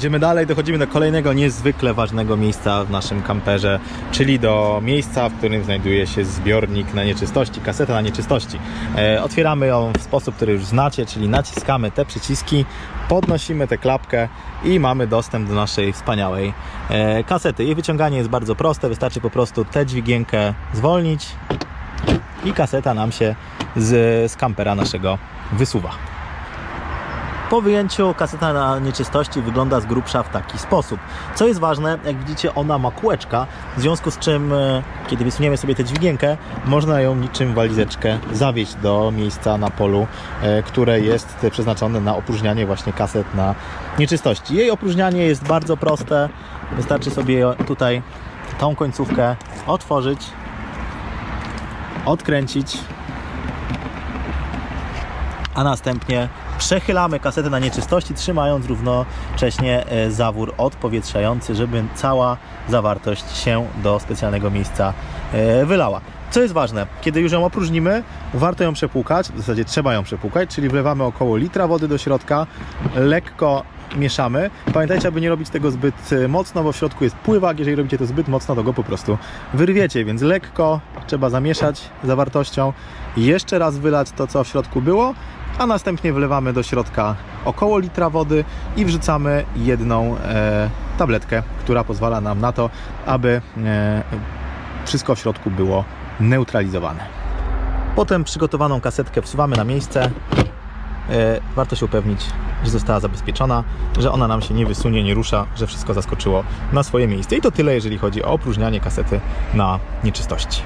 Idziemy dalej, dochodzimy do kolejnego niezwykle ważnego miejsca w naszym kamperze, czyli do miejsca, w którym znajduje się zbiornik na nieczystości, kaseta na nieczystości. E, otwieramy ją w sposób, który już znacie, czyli naciskamy te przyciski, podnosimy tę klapkę i mamy dostęp do naszej wspaniałej e, kasety. Jej wyciąganie jest bardzo proste, wystarczy po prostu tę dźwigienkę zwolnić i kaseta nam się z, z kampera naszego wysuwa. Po wyjęciu kaseta na nieczystości wygląda z grubsza w taki sposób. Co jest ważne, jak widzicie, ona ma kółeczka, w związku z czym, e, kiedy wysuniemy sobie tę dźwigienkę, można ją niczym walizeczkę zawieźć do miejsca na polu, e, które jest przeznaczone na opróżnianie właśnie kaset na nieczystości. Jej opróżnianie jest bardzo proste. Wystarczy sobie tutaj tą końcówkę otworzyć, odkręcić a następnie przechylamy kasetę na nieczystości, trzymając równocześnie e, zawór odpowietrzający, żeby cała zawartość się do specjalnego miejsca e, wylała. Co jest ważne, kiedy już ją opróżnimy, warto ją przepłukać, w zasadzie trzeba ją przepłukać, czyli wlewamy około litra wody do środka, lekko mieszamy. Pamiętajcie, aby nie robić tego zbyt e, mocno, bo w środku jest pływak. Jeżeli robicie to zbyt mocno, to go po prostu wyrwiecie, więc lekko trzeba zamieszać zawartością. Jeszcze raz wylać to, co w środku było, a następnie wlewamy do środka około litra wody i wrzucamy jedną e, tabletkę, która pozwala nam na to, aby e, wszystko w środku było neutralizowane. Potem przygotowaną kasetkę wsuwamy na miejsce. E, warto się upewnić, że została zabezpieczona, że ona nam się nie wysunie, nie rusza, że wszystko zaskoczyło na swoje miejsce. I to tyle, jeżeli chodzi o opróżnianie kasety na nieczystości.